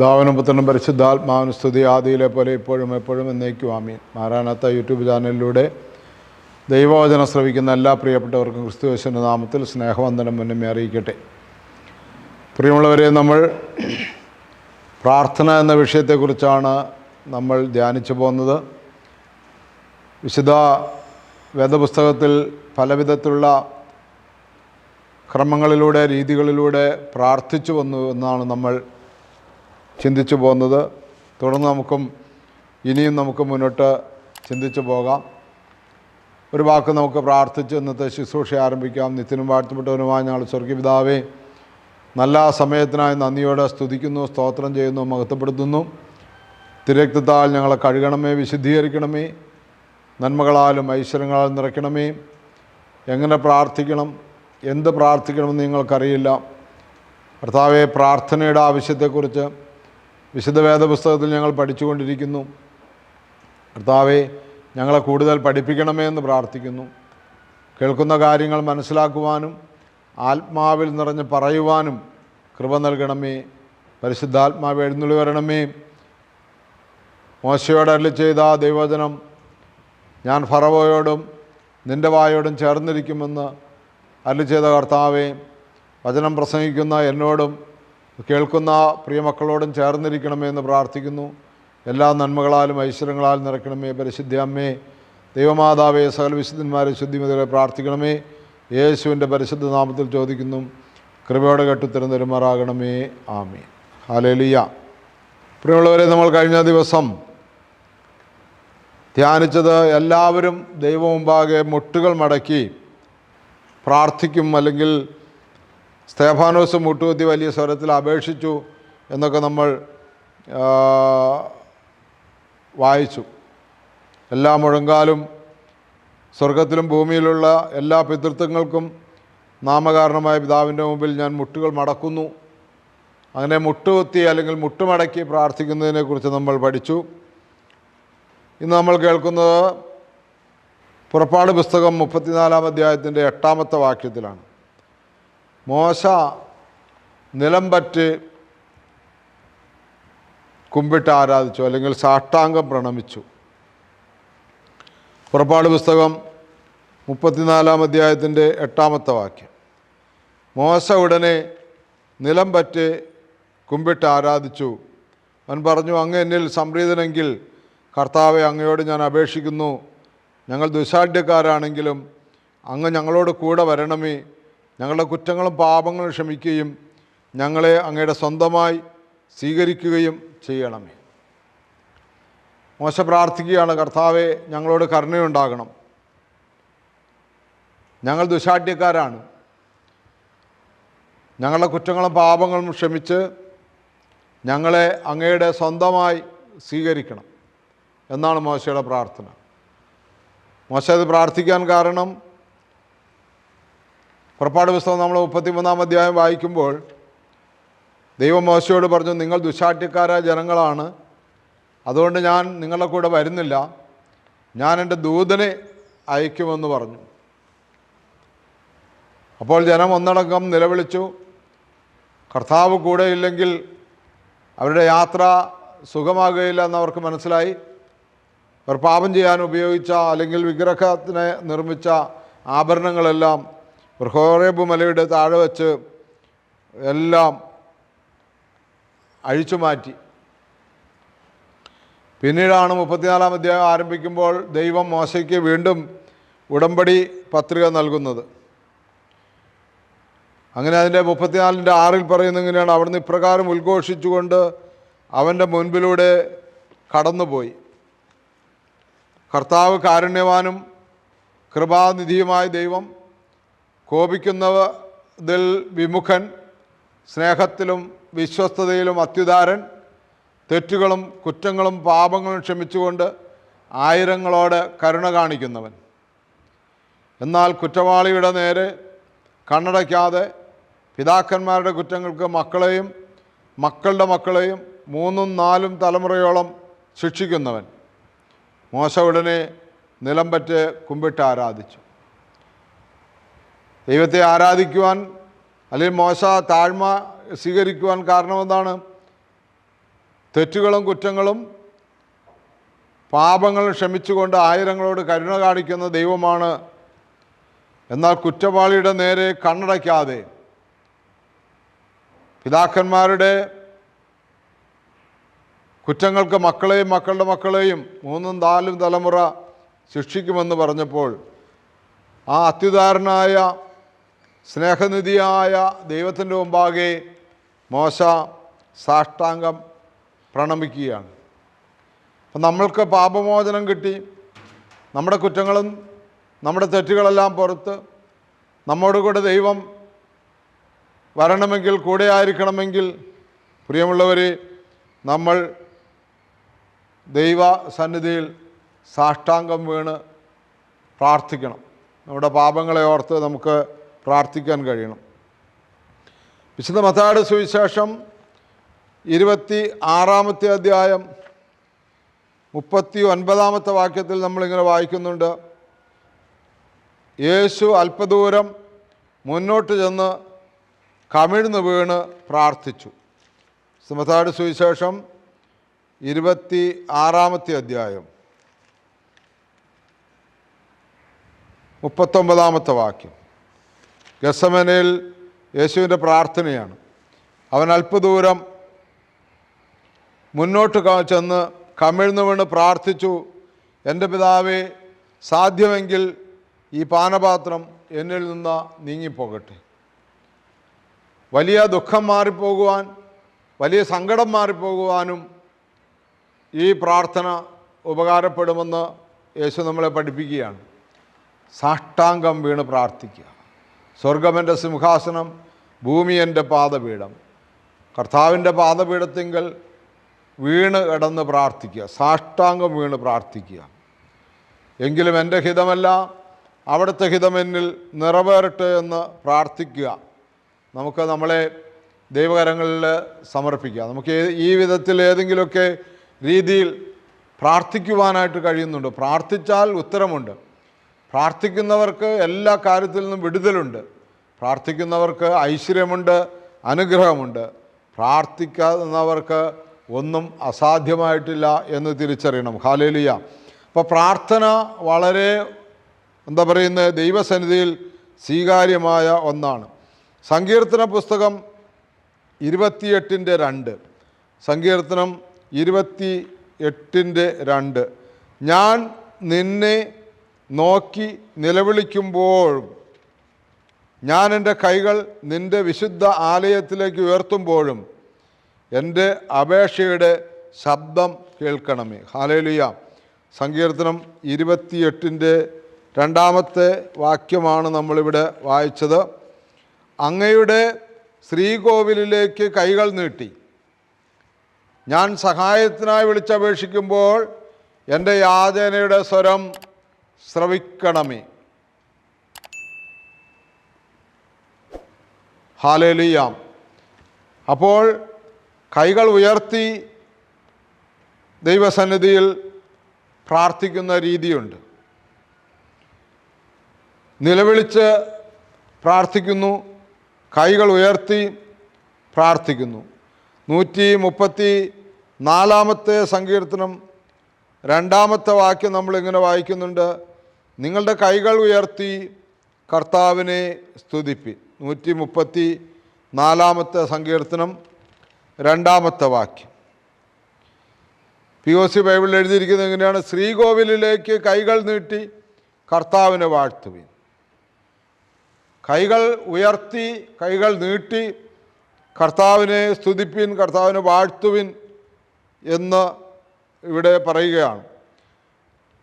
ദാവനും പുത്രനും സ്തുതി. ആദിയിലെ പോലെ ഇപ്പോഴും എപ്പോഴും എന്നേക്കും ആമീൻ. മാറാനാത്ത യൂട്യൂബ് ചാനലിലൂടെ ദൈവവചനം ശ്രവിക്കുന്ന എല്ലാ പ്രിയപ്പെട്ടവർക്കും ക്രിസ്തുവേശന്റെ നാമത്തിൽ സ്നേഹവന്ദനം മുന്നമേ അറിയിക്കട്ടെ. പ്രിയമുള്ളവരെ നമ്മൾ പ്രാർത്ഥന എന്ന വിഷയത്തെക്കുറിച്ചാണ് നമ്മൾ ധ്യാനിച്ചു പോകുന്നത്. വിശുദ്ധ വേദപുസ്തകത്തിൽ പലവിധത്തിലുള്ള ക്രമങ്ങളിലൂടെ രീതികളിലൂടെ പ്രാർത്ഥിച്ചു വന്നു എന്നാണ് നമ്മൾ ചിന്തിച്ചു പോകുന്നത്. തുടർന്ന് നമുക്കും ഇനിയും നമുക്ക് മുന്നോട്ട് ചിന്തിച്ചു പോകാം. ഒരു വാക്ക് നമുക്ക് പ്രാർത്ഥിച്ച് ഇന്നത്തെ ശുശ്രൂഷ ആരംഭിക്കാം. നിത്യനും വാഴ്ത്തപ്പെട്ടവനുമായ ഞങ്ങൾ സ്വർഗീപിതാവേ നല്ല സമയത്തിനായി നന്ദിയോടെ സ്തുതിക്കുന്നു സ്തോത്രം ചെയ്യുന്നു മഹത്വപ്പെടുത്തുന്നു. തിരക്തത്താൽ ഞങ്ങളെ കഴുകണമേ വിശുദ്ധീകരിക്കണമേ. നന്മകളാലും ഐശ്വര്യങ്ങളാലും നിറയ്ക്കണമേ. എങ്ങനെ പ്രാർത്ഥിക്കണം എന്ത് പ്രാർത്ഥിക്കണമെന്ന് നിങ്ങൾക്കറിയില്ല. കർത്താവെ പ്രാർത്ഥനയുടെ ആവശ്യത്തെക്കുറിച്ച് വിശുദ്ധ വേദപുസ്തകത്തിൽ ഞങ്ങൾ പഠിച്ചുകൊണ്ടിരിക്കുന്നു. കർത്താവെ ഞങ്ങളെ കൂടുതൽ പഠിപ്പിക്കണമേ എന്ന് പ്രാർത്ഥിക്കുന്നു. കേൾക്കുന്ന കാര്യങ്ങൾ മനസ്സിലാക്കുവാനും ആത്മാവിൽ നിറഞ്ഞ് പറയുവാനും കൃപ നൽകണമേ. പരിശുദ്ധാത്മാവ് എഴുന്നള്ളി വരണമേ. മോശയോട് അരളി ചെയ്ത ആ ദൈവവചനം ഞാൻ ഫറവോയോടും നിന്റെ വായോടും ചേർന്നിരിക്കുമെന്ന് അരളി ചെയ്ത കർത്താവെ വചനം പ്രസംഗിക്കുന്ന എന്നോടും കേൾക്കുന്ന പ്രിയമക്കളോടും ചേർന്നിരിക്കണമേ എന്ന് പ്രാർത്ഥിക്കുന്നു. എല്ലാ നന്മകളാലും ഐശ്വര്യങ്ങളാലും നിറയ്ക്കണമേ. പരിശുദ്ധ അമ്മേ ദൈവമാതാവേ സകല വിശുദ്ധന്മാരെ ശുദ്ധിമതികളെ പ്രാർത്ഥിക്കണമേ. യേശുവിന്റെ പരിശുദ്ധ നാമത്തിൽ ചോദിക്കുന്നു. കൃപയോടെ കെട്ടിത്തരുന്നൊരുമാറാകണമേ ആമേ ഹാലേലിയ പ്രിയമുള്ളവരെ നമ്മൾ കഴിഞ്ഞ ദിവസം ധ്യാനിച്ചത് എല്ലാവരും ദൈവം മുമ്പാകെ മുട്ടുകൾ മടക്കി പ്രാർത്ഥിക്കും അല്ലെങ്കിൽ സ്തേഫാനോസ് മുട്ടുകുത്തി വലിയ സ്വരത്തിൽ അപേക്ഷിച്ചു എന്നൊക്കെ നമ്മൾ വായിച്ചു. എല്ലാ മുഴങ്കാലും സ്വർഗത്തിലും ഭൂമിയിലുള്ള എല്ലാ പിതൃത്വങ്ങൾക്കും നാമകാരണമായ പിതാവിന്റെ മുമ്പിൽ ഞാൻ മുട്ടുകൾ മടക്കുന്നു. അങ്ങനെ മുട്ടുകുത്തി അല്ലെങ്കിൽ മുട്ടുമടക്കി പ്രാർത്ഥിക്കുന്നതിനെക്കുറിച്ച് നമ്മൾ പഠിച്ചു. ഇന്ന് നമ്മൾ കേൾക്കുന്നത് പുറപ്പാട് പുസ്തകം മുപ്പത്തിനാലാം അധ്യായത്തിന്റെ എട്ടാമത്തെ വാക്യത്തിലാണ്. മോശ നിലംപറ്റ് കുമ്പിട്ട് ആരാധിച്ചു അല്ലെങ്കിൽ സാഷ്ടാംഗം പ്രണമിച്ചു. പുറപ്പാട് പുസ്തകം മുപ്പത്തിനാലാം അധ്യായത്തിന്റെ എട്ടാമത്തെ വാക്യം. മോശ ഉടനെ നിലം പറ്റ് കുമ്പിട്ട് ആരാധിച്ചു. അവൻ പറഞ്ഞു അങ്ങ് എന്നിൽ സംപ്രീതനെങ്കിൽ കർത്താവെ അങ്ങയോട് ഞാൻ അപേക്ഷിക്കുന്നു. ഞങ്ങൾ ദുശാഠ്യക്കാരാണെങ്കിലും അങ്ങ് ഞങ്ങളോട് കൂടെ വരണമേ. ഞങ്ങളുടെ കുറ്റങ്ങളും പാപങ്ങളും ക്ഷമിക്കുകയും ഞങ്ങളെ അങ്ങയുടെ സ്വന്തമായി സ്വീകരിക്കുകയും ചെയ്യണമേ. മോശ പ്രാർത്ഥിക്കുകയാണ് കർത്താവെ ഞങ്ങളോട് കരുണയുണ്ടാകണം. ഞങ്ങൾ ദുശാഠ്യക്കാരാണ്. ഞങ്ങളുടെ കുറ്റങ്ങളും പാപങ്ങളും ക്ഷമിച്ച് ഞങ്ങളെ അങ്ങയുടെ സ്വന്തമായി സ്വീകരിക്കണം. എന്നാണ് മോശയുടെ പ്രാർത്ഥന. മോശ അത് പ്രാർത്ഥിക്കാൻ കാരണം പുറപ്പാട് പുസ്തകം നമ്മൾ മുപ്പത്തിമൂന്നാം അധ്യായം വായിക്കുമ്പോൾ ദൈവം മോശയോട് പറഞ്ഞു നിങ്ങൾ ദുശാഠ്യക്കാരായ ജനങ്ങളാണ്. അതുകൊണ്ട് ഞാൻ നിങ്ങളുടെ കൂടെ വരുന്നില്ല. ഞാൻ എന്റെ ദൂതനെ അയക്കുമെന്ന് പറഞ്ഞു. അപ്പോൾ ജനം ഒന്നടങ്കം നിലവിളിച്ചു. കർത്താവ് കൂടെ ഇല്ലെങ്കിൽ അവരുടെ യാത്ര സുഖമാകുകയില്ല എന്നവർക്ക് മനസ്സിലായി. അവർ പാപം ചെയ്യാൻ ഉപയോഗിച്ച അല്ലെങ്കിൽ വിഗ്രഹത്തിനെ നിർമ്മിച്ച ആഭരണങ്ങളെല്ലാം ഹോറേബ് മലയുടെ താഴെ വച്ച് എല്ലാം അഴിച്ചു മാറ്റി. പിന്നീടാണ് മുപ്പത്തിനാലാം അധ്യായം ആരംഭിക്കുമ്പോൾ ദൈവം മോശയ്ക്ക് വീണ്ടും ഉടമ്പടി പത്രിക നൽകുന്നത്. അങ്ങനെ അതിന്റെ മുപ്പത്തിനാലിന്റെ ആറിൽ പറയുന്ന ഇങ്ങനെയാണ്. അവിടുന്ന് ഇപ്രകാരം ഉദ്ഘോഷിച്ചുകൊണ്ട് അവന്റെ മുൻപിലൂടെ കടന്നുപോയി. കർത്താവ് കാരുണ്യവാനും കൃപാനിധിയുമായ ദൈവം കോപിക്കുന്നതിൽ വിമുഖൻ സ്നേഹത്തിലും വിശ്വസ്തതയിലും അത്യുദാരൻ. തെറ്റുകളും കുറ്റങ്ങളും പാപങ്ങളും ക്ഷമിച്ചുകൊണ്ട് ആയിരങ്ങളോട് കരുണ കാണിക്കുന്നവൻ. എന്നാൽ കുറ്റവാളിയുടെ നേരെ കണ്ണടയ്ക്കാതെ പിതാക്കന്മാരുടെ കുറ്റങ്ങൾക്ക് മക്കളെയും മക്കളുടെ മക്കളെയും മൂന്നും നാലും തലമുറയോളം ശിക്ഷിക്കുന്നവൻ. മോശ ഉടനെ നിലംപറ്റ് കുമ്പിട്ട് ആരാധിച്ചു. ദൈവത്തെ ആരാധിക്കുവാൻ അല്ലെങ്കിൽ മോശ താഴ്മ സ്വീകരിക്കുവാൻ കാരണമെന്താണ് തെറ്റുകളും കുറ്റങ്ങളും പാപങ്ങൾ ക്ഷമിച്ചുകൊണ്ട് ആയിരങ്ങളോട് കരുണ കാണിക്കുന്ന ദൈവമാണ്. എന്നാൽ കുറ്റവാളിയുടെ നേരെ കണ്ണടയ്ക്കാതെ പിതാക്കന്മാരുടെ കുറ്റങ്ങൾക്ക് മക്കളെയും മക്കളുടെ മക്കളെയും മൂന്നും നാലും തലമുറ ശിക്ഷിക്കുമെന്ന് പറഞ്ഞപ്പോൾ ആ അത്യുദാരനായ സ്നേഹനിധിയായ ദൈവത്തിന്റെ മുമ്പാകെ മോശ സാഷ്ടാംഗം പ്രണമിക്കുകയാണ്. അപ്പം നമ്മൾക്ക് പാപമോചനം കിട്ടി. നമ്മുടെ കുറ്റങ്ങളും നമ്മുടെ തെറ്റുകളെല്ലാം പുറത്ത് നമ്മോട് കൂടെ ദൈവം വരണമെങ്കിൽ കൂടെ ആയിരിക്കണമെങ്കിൽ പ്രിയമുള്ളവർ നമ്മൾ ദൈവ സന്നിധിയിൽ സാഷ്ടാംഗം വീണ് പ്രാർത്ഥിക്കണം. നമ്മുടെ പാപങ്ങളെ ഓർത്ത് നമുക്ക് പ്രാർത്ഥിക്കാൻ കഴിയണം. വിശുദ്ധ മത്താട് സുവിശേഷം ഇരുപത്തി ആറാമത്തെ അധ്യായം മുപ്പത്തി ഒൻപതാമത്തെ വാക്യത്തിൽ നമ്മളിങ്ങനെ വായിക്കുന്നുണ്ട്. യേശു അല്പദൂരം മുന്നോട്ട് ചെന്ന് കമിഴ്ന്ന് വീണ് പ്രാർത്ഥിച്ചു. സുമതാട് സുവിശേഷം ഇരുപത്തി ആറാമത്തെ അധ്യായം മുപ്പത്തൊമ്പതാമത്തെ വാക്യം. ഗസമനയിൽ യേശുവിന്റെ പ്രാർത്ഥനയാണ്. അവൻ അല്പദൂരം മുന്നോട്ട് ചെന്ന് കമിഴ്ന്നു വീണ് പ്രാർത്ഥിച്ചു എന്റെ പിതാവെ സാധ്യമെങ്കിൽ ഈ പാനപാത്രം എന്നിൽ നിന്ന് നീങ്ങിപ്പോകട്ടെ. വലിയ ദുഃഖം മാറിപ്പോകുവാൻ വലിയ സങ്കടം മാറിപ്പോകുവാനും ഈ പ്രാർത്ഥന ഉപകാരപ്പെടുമെന്ന് യേശു നമ്മളെ പഠിപ്പിക്കുകയാണ്. സാഷ്ടാംഗം വീണ് പ്രാർത്ഥിക്കുക. സ്വർഗമെന്റെ സിംഹാസനം ഭൂമി എന്റെ പാദപീഠം. കർത്താവിന്റെ പാദപീഠത്തിങ്കൽ വീണ് കിടന്ന് പ്രാർത്ഥിക്കുക സാഷ്ടാംഗം വീണ് പ്രാർത്ഥിക്കുക. എങ്കിലും എന്റെ ഹിതമല്ല അവിടുത്തെ ഹിതം എന്നിൽ നിറവേറട്ടെ എന്ന് പ്രാർത്ഥിക്കുക. നമുക്ക് നമ്മളെ ദൈവകരങ്ങളിൽ സമർപ്പിക്കുക നമുക്ക് ഈ വിധത്തിൽ ഏതെങ്കിലുമൊക്കെ രീതിയിൽ പ്രാർത്ഥിക്കുവാനായിട്ട് കഴിയുന്നുണ്ട്. പ്രാർത്ഥിച്ചാൽ ഉത്തരമുണ്ട്. പ്രാർത്ഥിക്കുന്നവർക്ക് എല്ലാ കാര്യത്തിൽ നിന്നും വിടുതലുണ്ട്. പ്രാർത്ഥിക്കുന്നവർക്ക് ഐശ്വര്യമുണ്ട് അനുഗ്രഹമുണ്ട്. പ്രാർത്ഥിക്കുന്നവർക്ക് ഒന്നും അസാധ്യമായിട്ടില്ല എന്ന് തിരിച്ചറിയണം. ഹാലേലിയ. അപ്പോൾ പ്രാർത്ഥന വളരെ എന്താ പറയുന്നത് ദൈവസന്നിധിയിൽ സ്വീകാര്യമായ ഒന്നാണ്. സങ്കീർത്തന പുസ്തകം ഇരുപത്തിയെട്ടിന്റെ രണ്ട്. സങ്കീർത്തനം ഇരുപത്തി എട്ടിന്റെ രണ്ട്. ഞാൻ നിന്നെ നോക്കി നിലവിളിക്കുമ്പോൾ ഞാൻ എന്റെ കൈകൾ നിന്റെ വിശുദ്ധ ആലയത്തിലേക്ക് ഉയർത്തുമ്പോഴും എന്റെ അപേക്ഷയുടെ ശബ്ദം കേൾക്കണമേ. ഹാലേലിയ സങ്കീർത്തനം ഇരുപത്തിയെട്ടിന്റെ രണ്ടാമത്തെ വാക്യമാണ് നമ്മളിവിടെ വായിച്ചത്. അങ്ങയുടെ ശ്രീകോവിലിലേക്ക് കൈകൾ നീട്ടി. ഞാൻ സഹായത്തിനായി വിളിച്ചപേക്ഷിക്കുമ്പോൾ എന്റെ യാചനയുടെ സ്വരം ശ്രവിക്കണമേ. ഹാലേലിയാം. അപ്പോൾ കൈകൾ ഉയർത്തി ദൈവസന്നിധിയിൽ പ്രാർത്ഥിക്കുന്ന രീതിയുണ്ട്. നിലവിളിച്ച് പ്രാർത്ഥിക്കുന്നു കൈകൾ ഉയർത്തി പ്രാർത്ഥിക്കുന്നു. നൂറ്റി മുപ്പത്തി നാലാമത്തെ സങ്കീർത്തനം രണ്ടാമത്തെ വാക്യം നമ്മളിങ്ങനെ വായിക്കുന്നുണ്ട്. നിങ്ങളുടെ കൈകൾ ഉയർത്തി കർത്താവിനെ സ്തുതിപ്പി. നൂറ്റി മുപ്പത്തി നാലാമത്തെ സങ്കീർത്തനം രണ്ടാമത്തെ വാക്യം. പി ഒ സി ബൈബിളിൽ എഴുതിയിരിക്കുന്നത് എങ്ങനെയാണ്? ശ്രീകോവിലിലേക്ക് കൈകൾ നീട്ടി കർത്താവിനെ വാഴ്ത്തുവിൻ. കൈകൾ ഉയർത്തി കൈകൾ നീട്ടി കർത്താവിനെ സ്തുതിപ്പിൻ കർത്താവിനെ വാഴ്ത്തുവിൻ എന്ന് ഇവിടെ പറയുകയാണ്.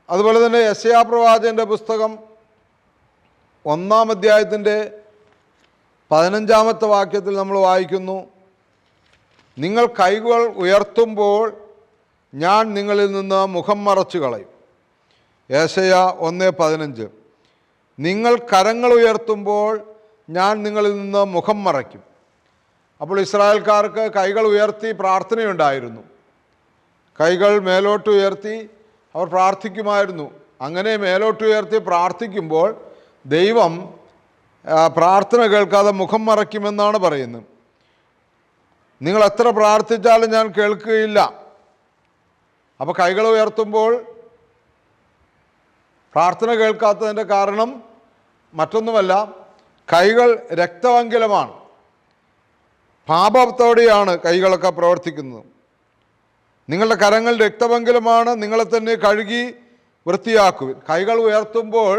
അതുപോലെ തന്നെ യശയാ പ്രവാചകന്റെ പുസ്തകം ഒന്നാം അധ്യായത്തിന്റെ പതിനഞ്ചാമത്തെ വാക്യത്തിൽ നമ്മൾ വായിക്കുന്നു. നിങ്ങൾ കൈകൾ ഉയർത്തുമ്പോൾ ഞാൻ നിങ്ങളിൽ നിന്ന് മുഖം മറച്ചു കളയും. ഏശയ ഒന്ന് പതിനഞ്ച്. നിങ്ങൾ കരങ്ങൾ ഉയർത്തുമ്പോൾ ഞാൻ നിങ്ങളിൽ നിന്ന് മുഖം മറയ്ക്കും. അപ്പോൾ ഇസ്രായേൽക്കാർക്ക് കൈകൾ ഉയർത്തി പ്രാർത്ഥനയുണ്ടായിരുന്നു. കൈകൾ മേലോട്ട് ഉയർത്തി അവർ പ്രാർത്ഥിക്കുമായിരുന്നു. അങ്ങനെ മേലോട്ട് ഉയർത്തി പ്രാർത്ഥിക്കുമ്പോൾ ദൈവം പ്രാർത്ഥന കേൾക്കാതെ മുഖം മറയ്ക്കുമെന്നാണ് പറയുന്നത്. നിങ്ങൾ എത്ര പ്രാർത്ഥിച്ചാലും ഞാൻ കേൾക്കുകയില്ല. അപ്പോൾ കൈകൾ ഉയർത്തുമ്പോൾ പ്രാർത്ഥന കേൾക്കാത്തതിന്റെ കാരണം മറ്റൊന്നുമല്ല കൈകൾ രക്തവങ്കിലമാണ്. പാപത്തോടെയാണ് കൈകളൊക്കെ പ്രവർത്തിക്കുന്നത്. നിങ്ങളുടെ കരങ്ങൾ രക്തമെങ്കിലുമാണ് നിങ്ങളെ തന്നെ കഴുകി വൃത്തിയാക്കുവിൻ. കൈകൾ ഉയർത്തുമ്പോൾ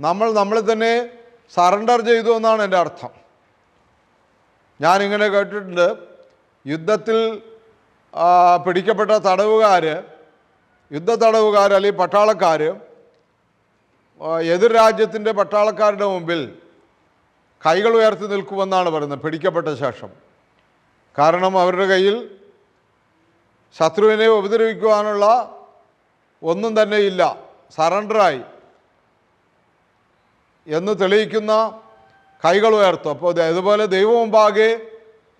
നമ്മൾ നമ്മളെ തന്നെ സറണ്ടർ ചെയ്തു എന്നാണ് എന്റെ അർത്ഥം. ഞാനിങ്ങനെ കേട്ടിട്ടുണ്ട്. യുദ്ധത്തിൽ പിടിക്കപ്പെട്ട തടവുകാർ യുദ്ധ തടവുകാർ അല്ലെങ്കിൽ പട്ടാളക്കാർ എതിർ രാജ്യത്തിന്റെ പട്ടാളക്കാരുടെ മുമ്പിൽ കൈകൾ ഉയർത്തി നിൽക്കുമെന്നാണ് പറയുന്നത് പിടിക്കപ്പെട്ട ശേഷം. കാരണം അവരുടെ കയ്യിൽ ശത്രുവിനെ ഉപദ്രവിക്കുവാനുള്ള ഒന്നും തന്നെ ഇല്ല. സറണ്ടറായി. എന്ന് തെളിയിക്കുന്ന കൈകൾ ഉയർത്തും. അപ്പോൾ അതുപോലെ ഇതുപോലെ ദൈവം മുമ്പാകെ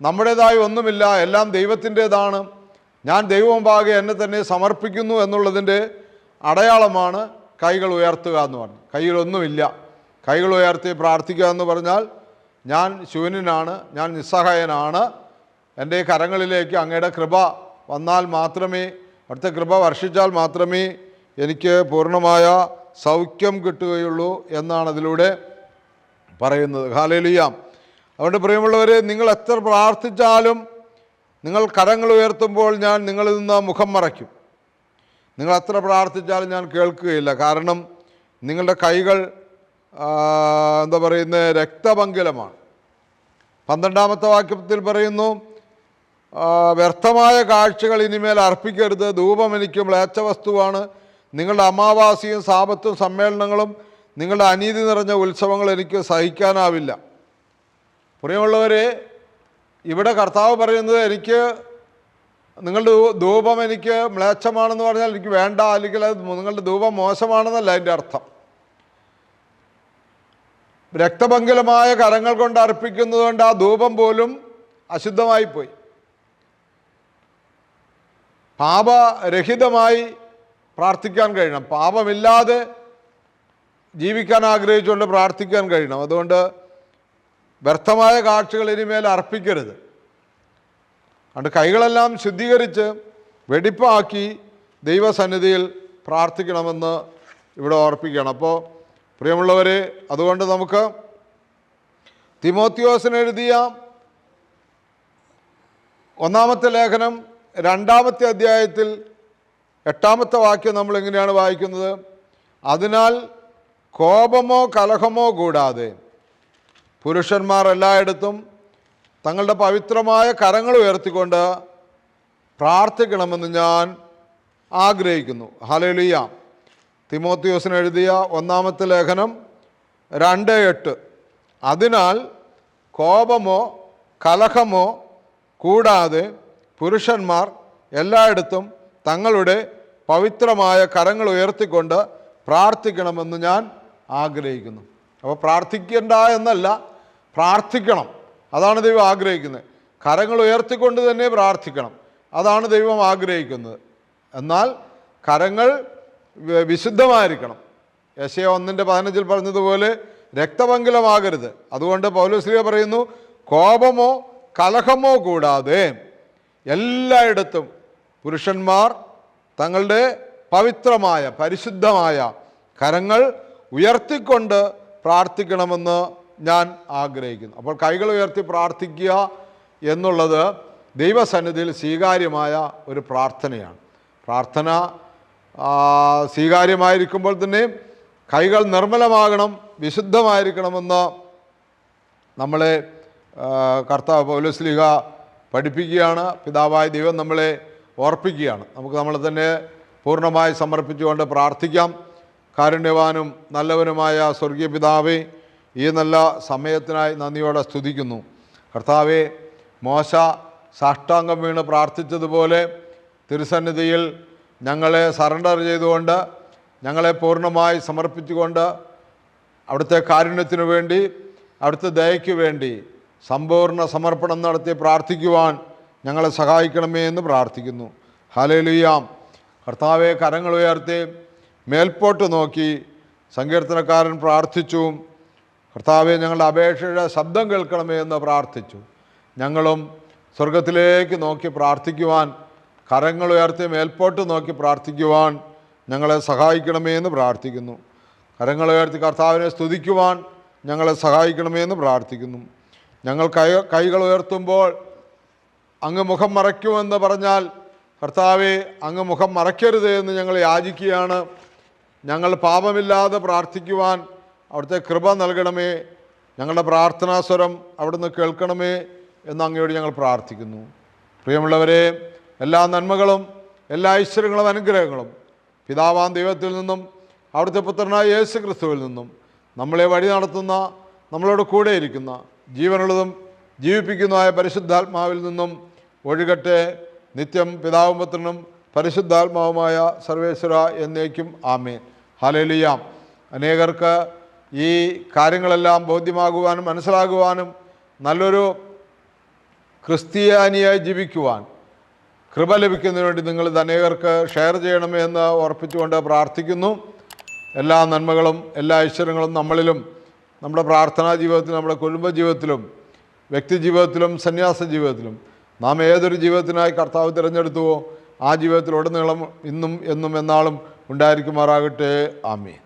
നമ്മുടേതായി ഒന്നുമില്ല. എല്ലാം ദൈവത്തിന്റേതാണ്. ഞാൻ ദൈവം മുമ്പാകെ എന്നെ തന്നെ സമർപ്പിക്കുന്നു എന്നുള്ളതിന്റെ അടയാളമാണ് കൈകൾ ഉയർത്തുക എന്ന് പറഞ്ഞു കയ്യിലൊന്നുമില്ല. കൈകൾ ഉയർത്തി പ്രാർത്ഥിക്കുക എന്ന് പറഞ്ഞാൽ ഞാൻ ശൂന്യനാണ്. ഞാൻ നിസ്സഹായനാണ്. എന്റെ കരങ്ങളിലേക്ക് അങ്ങയുടെ കൃപ വന്നാൽ മാത്രമേ അവിടുത്തെ കൃപ വർഷിച്ചാൽ മാത്രമേ എനിക്ക് പൂർണമായ സൗഖ്യം കിട്ടുകയുള്ളൂ എന്നാണ് അതിലൂടെ പറയുന്നത്. ഹാലേലിയാം അതുകൊണ്ട് പ്രിയമുള്ളവരെ നിങ്ങൾ എത്ര പ്രാർത്ഥിച്ചാലും നിങ്ങൾ കരങ്ങൾ ഉയർത്തുമ്പോൾ ഞാൻ നിങ്ങളിൽ നിന്ന് മുഖം മറയ്ക്കും. നിങ്ങൾ എത്ര പ്രാർത്ഥിച്ചാലും ഞാൻ കേൾക്കുകയില്ല. കാരണം നിങ്ങളുടെ കൈകൾ എന്താ പറയുന്നത് രക്തപങ്കിലമാണ്. പന്ത്രണ്ടാമത്തെ വാക്യത്തിൽ പറയുന്നു വ്യർത്ഥമായ കാഴ്ചകൾ ഇനിമേൽ അർപ്പിക്കരുത്. ധൂപം എനിക്ക് മ്ലേച്ഛ വസ്തുവാണ് നിങ്ങളുടെ അമാവാസിയും സാപത്തും സമ്മേളനങ്ങളും നിങ്ങളുടെ അനീതി നിറഞ്ഞ ഉത്സവങ്ങൾ എനിക്ക് സഹിക്കാനാവില്ല. പ്രിയമുള്ളവരെ ഇവിടെ കർത്താവ് പറയുന്നത് എനിക്ക് നിങ്ങളുടെ ധൂപം എനിക്ക് മ്ലേച്ഛമാണെന്ന് പറഞ്ഞാൽ എനിക്ക് വേണ്ട അല്ലെങ്കിൽ അത് നിങ്ങളുടെ ധൂപം മോശമാണെന്നല്ല അതിന്റെ അർത്ഥം. രക്തപങ്കിലമായ കരങ്ങൾ കൊണ്ട് അർപ്പിക്കുന്നതുകൊണ്ട് ആ ധൂപം പോലും അശുദ്ധമായി പോയി പാപരഹിതമായി പ്രാർത്ഥിക്കാൻ കഴിയണം. പാപമില്ലാതെ ജീവിക്കാൻ ആഗ്രഹിച്ചുകൊണ്ട് പ്രാർത്ഥിക്കാൻ കഴിയണം. അതുകൊണ്ട് വ്യർത്ഥമായ കാഴ്ചകൾ ഇനിമേൽ അർപ്പിക്കരുത്. അതുകൊണ്ട് കൈകളെല്ലാം ശുദ്ധീകരിച്ച് വെടിപ്പാക്കി ദൈവസന്നിധിയിൽ പ്രാർത്ഥിക്കണമെന്ന് ഇവിടെ ഓർപ്പിക്കുകയാണ്. അപ്പോൾ പ്രിയമുള്ളവരെ അതുകൊണ്ട് നമുക്ക് തിമോത്യോസിനെഴുതിയ ഒന്നാമത്തെ ലേഖനം രണ്ടാമത്തെ അധ്യായത്തിൽ എട്ടാമത്തെ വാക്യം നമ്മൾ എങ്ങനെയാണ് വായിക്കുന്നത്? അതിനാൽ കോപമോ കലഹമോ കൂടാതെ പുരുഷന്മാർ എല്ലായിടത്തും തങ്ങളുടെ പവിത്രമായ കരങ്ങൾ ഉയർത്തിക്കൊണ്ട് പ്രാർത്ഥിക്കണമെന്ന് ഞാൻ ആഗ്രഹിക്കുന്നു. ഹലലിയ തിമോത്തിയോസിന് എഴുതിയ ഒന്നാമത്തെ ലേഖനം രണ്ട് എട്ട്. അതിനാൽ കോപമോ കലഹമോ കൂടാതെ പുരുഷന്മാർ എല്ലായിടത്തും തങ്ങളുടെ പവിത്രമായ കരങ്ങൾ ഉയർത്തിക്കൊണ്ട് പ്രാർത്ഥിക്കണമെന്ന് ഞാൻ ആഗ്രഹിക്കുന്നു. അപ്പോൾ പ്രാർത്ഥിക്കേണ്ട എന്നല്ല പ്രാർത്ഥിക്കണം. അതാണ് ദൈവം ആഗ്രഹിക്കുന്നത്. കരങ്ങൾ ഉയർത്തിക്കൊണ്ട് തന്നെ പ്രാർത്ഥിക്കണം. അതാണ് ദൈവം ആഗ്രഹിക്കുന്നത്. എന്നാൽ കരങ്ങൾ വിശുദ്ധമായിരിക്കണം. യശയ ഒന്നിന്റെ പതിനഞ്ചിൽ പറഞ്ഞതുപോലെ രക്തപങ്കിലമാകരുത്. അതുകൊണ്ട് പൗലോസ്ലിയ പറയുന്നു കോപമോ കലഹമോ കൂടാതെ എല്ലായിടത്തും പുരുഷന്മാർ തങ്ങളുടെ പവിത്രമായ പരിശുദ്ധമായ കരങ്ങൾ ഉയർത്തിക്കൊണ്ട് പ്രാർത്ഥിക്കണമെന്ന് ഞാൻ ആഗ്രഹിക്കുന്നു. അപ്പോൾ കൈകൾ ഉയർത്തി പ്രാർത്ഥിക്കുക എന്നുള്ളത് ദൈവസന്നിധിയിൽ സ്വീകാര്യമായ ഒരു പ്രാർത്ഥനയാണ്. പ്രാർത്ഥന സ്വീകാര്യമായിരിക്കുമ്പോൾ തന്നെ കൈകൾ നിർമ്മലമാകണം വിശുദ്ധമായിരിക്കണമെന്ന് നമ്മളെ കർത്താവ് പൗലസ്ലിഹ പഠിപ്പിക്കുകയാണ്. പിതാവായ ദൈവം നമ്മളെ ഓർപ്പിക്കുകയാണ്. നമുക്ക് നമ്മളെ തന്നെ പൂർണമായി സമർപ്പിച്ചുകൊണ്ട് പ്രാർത്ഥിക്കാം. കാരുണ്യവാനും നല്ലവനുമായ സ്വർഗീയ പിതാവേ ഈ നല്ല സമയത്തിനായി നന്ദിയോടെ സ്തുതിക്കുന്നു. കർത്താവെ മോശ സാഷ്ടാംഗം വീണ് പ്രാർത്ഥിച്ചതുപോലെ തിരുസന്നിധിയിൽ ഞങ്ങളെ സറണ്ടർ ചെയ്തുകൊണ്ട് ഞങ്ങളെ പൂർണമായി സമർപ്പിച്ചുകൊണ്ട് അവിടുത്തെ കാരുണ്യത്തിനു വേണ്ടി അവിടുത്തെ ദയയ്ക്ക് വേണ്ടി സമ്പൂർണ സമർപ്പണം നടത്തി പ്രാർത്ഥിക്കുവാൻ ഞങ്ങളെ സഹായിക്കണമേ എന്ന് പ്രാർത്ഥിക്കുന്നു. ഹലേലുയാം കർത്താവെ കരങ്ങൾ ഉയർത്തി മേൽപോട്ട് നോക്കി സങ്കീർത്തനക്കാരൻ പ്രാർത്ഥിച്ചു. കർത്താവെ ഞങ്ങളുടെ അപേക്ഷയുടെ ശബ്ദം കേൾക്കണമേ എന്ന് പ്രാർത്ഥിച്ചു. ഞങ്ങളും സ്വർഗത്തിലേക്ക് നോക്കി പ്രാർത്ഥിക്കുവാൻ കരങ്ങൾ ഉയർത്തി മേൽപോട്ട് നോക്കി പ്രാർത്ഥിക്കുവാൻ ഞങ്ങളെ സഹായിക്കണമേ എന്ന് പ്രാർത്ഥിക്കുന്നു. കരങ്ങൾ ഉയർത്തി കർത്താവിനെ സ്തുതിക്കുവാൻ ഞങ്ങളെ സഹായിക്കണമേ എന്ന് പ്രാർത്ഥിക്കുന്നു. ഞങ്ങൾ കൈ കൈകൾ ഉയർത്തുമ്പോൾ അങ്ങ് മുഖം മറയ്ക്കുമെന്ന് പറഞ്ഞാൽ കർത്താവെ അങ്ങ് മുഖം മറയ്ക്കരുത് എന്ന് ഞങ്ങൾ യാചിക്കുകയാണ്. ഞങ്ങൾ പാപമില്ലാതെ പ്രാർത്ഥിക്കുവാൻ അവിടുത്തെ കൃപ നൽകണമേ. ഞങ്ങളുടെ പ്രാർത്ഥനാസ്വരം അവിടുന്ന് കേൾക്കണമേ എന്ന് അങ്ങയോട് ഞങ്ങൾ പ്രാർത്ഥിക്കുന്നു. പ്രിയമുള്ളവരെ എല്ലാ നന്മകളും എല്ലാ ഐശ്വര്യങ്ങളും അനുഗ്രഹങ്ങളും പിതാവാൻ ദൈവത്തിൽ നിന്നും അവിടുത്തെ പുത്രനായ യേശു ക്രിസ്തുവിൽ നിന്നും നമ്മളെ വഴി നടത്തുന്ന നമ്മളോട് കൂടെ ഇരിക്കുന്ന ജീവനുള്ളതും ജീവിപ്പിക്കുന്നതായ പരിശുദ്ധാത്മാവിൽ നിന്നും ഒഴുകട്ടെ. നിത്യം പിതാവും പുത്രനും പരിശുദ്ധാത്മാവുമായ സർവേശ്വര എന്നേക്കും ആമേൻ. ഹലേലിയാം അനേകർക്ക് ഈ കാര്യങ്ങളെല്ലാം ബോധ്യമാകുവാനും മനസ്സിലാകുവാനും നല്ലൊരു ക്രിസ്ത്യാനിയായി ജീവിക്കുവാൻ കൃപ ലഭിക്കുന്നതിന് വേണ്ടി നിങ്ങളിത് അനേകർക്ക് ഷെയർ ചെയ്യണമെന്ന് ഉറപ്പിച്ചുകൊണ്ട് പ്രാർത്ഥിക്കുന്നു. എല്ലാ നന്മകളും എല്ലാ ഐശ്വര്യങ്ങളും നമ്മളിലും നമ്മുടെ പ്രാർത്ഥനാ ജീവിതത്തിലും നമ്മുടെ കുടുംബ ജീവിതത്തിലും വ്യക്തി ജീവിതത്തിലും സന്യാസ ജീവിതത്തിലും നാം ഏതൊരു ജീവിതത്തിനായി കർത്താവ് തിരഞ്ഞെടുത്തുവോ ആ ജീവിതത്തിൽ ഉടനീളം ഇന്നും എന്നും എന്നാളും ഉണ്ടായിരിക്കുമാറാകട്ടെ. ആമീൻ.